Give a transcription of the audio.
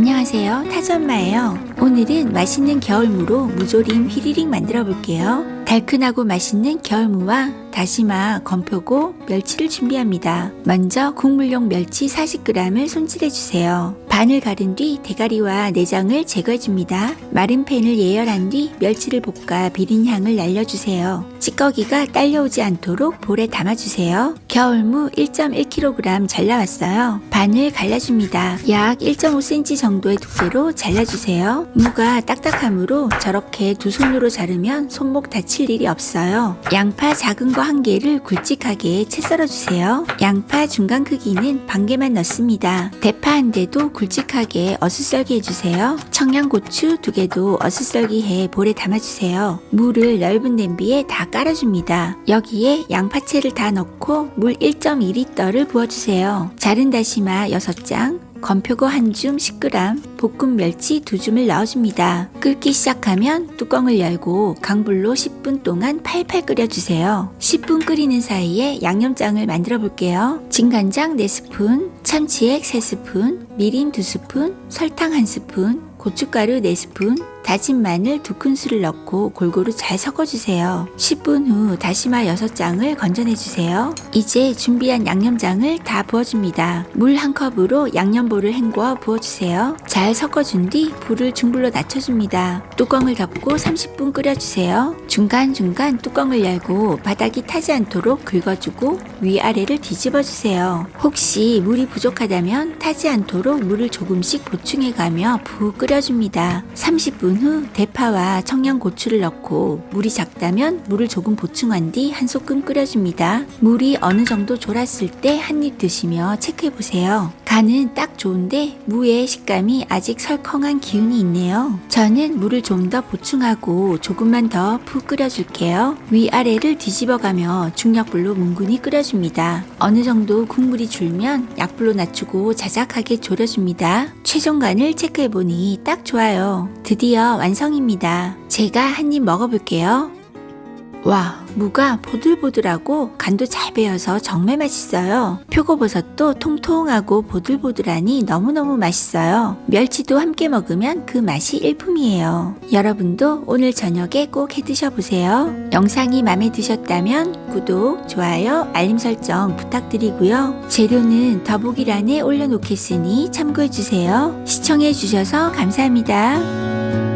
안녕하세요. 타전마예요. 오늘은 맛있는 겨울무로 무조림 휘리릭 만들어 볼게요. 달큰하고 맛있는 겨울무와 다시마, 건표고, 멸치를 준비합니다. 먼저 국물용 멸치 40g을 손질해 주세요. 반을 가른 뒤 대가리와 내장을 제거해 줍니다. 마른 팬을 예열한 뒤 멸치를 볶아 비린 향을 날려주세요. 찌꺼기가 딸려오지 않도록 볼에 담아주세요. 겨울무 1.1kg 잘라왔어요. 반을 갈라줍니다. 약 1.5cm 정도의 두께로 잘라주세요. 무가 딱딱하므로 저렇게 두 손으로 자르면 손목 다칠 일이 없어요. 양파 작은 거한 개를 굵직하게 채 썰어주세요. 양파 중간 크기는 반 개만 넣습니다. 대파 한 대도 굵직하게 어슷썰기 해주세요. 청양고추 두 개도 어슷썰기 해 볼에 담아주세요. 물을 넓은 냄비에 다 깔아줍니다. 여기에 양파채를 다 넣고 물 1.2리터를 부어주세요. 자른 다시마 6장, 건표고 한 줌 10g, 볶음 멸치 두 줌을 넣어줍니다. 끓기 시작하면 뚜껑을 열고 강불로 10분 동안 팔팔 끓여주세요. 10분 끓이는 사이에 양념장을 만들어 볼게요. 진간장 4스푼, 참치액 3스푼, 미림 2스푼, 설탕 1스푼, 고춧가루 4스푼, 다진 마늘 2큰술을 넣고 골고루 잘 섞어주세요. 10분 후 다시마 6장을 건져내주세요. 이제 준비한 양념장을 다 부어줍니다. 물 한 컵으로 양념볼을 헹궈 부어주세요. 잘 섞어준 뒤 불을 중불로 낮춰줍니다. 뚜껑을 덮고 30분 끓여주세요. 중간중간 뚜껑을 열고 바닥이 타지 않도록 긁어주고 위아래를 뒤집어주세요. 혹시 물이 부족하다면 타지 않도록 물을 조금씩 보충해가며 푹 끓여줍니다. 30분 후 대파와 청양고추를 넣고 물이 작다면 물을 조금 보충한 뒤 한 소끔 끓여줍니다. 물이 어느 정도 졸았을 때 한 입 드시며 체크해보세요. 간은 딱 좋은데 무의 식감이 아직 설컹한 기운이 있네요. 저는 물을 좀 더 보충하고 조금만 더 푹 끓여줄게요. 위아래를 뒤집어가며 중약불로 뭉근히 끓여줍니다. 어느 정도 국물이 줄면 약불로 낮추고 자작하게 졸여줍니다. 최종 간을 체크해보니 딱 좋아요. 드디어 완성입니다. 제가 한 입 먹어볼게요. 와, 무가 보들보들하고 간도 잘 배어서 정말 맛있어요. 표고버섯도 통통하고 보들보들하니 너무너무 맛있어요. 멸치도 함께 먹으면 그 맛이 일품이에요. 여러분도 오늘 저녁에 꼭 해 드셔보세요. 영상이 마음에 드셨다면 구독, 좋아요, 알림 설정 부탁드리고요. 재료는 더보기란에 올려놓겠으니 참고해주세요. 시청해주셔서 감사합니다.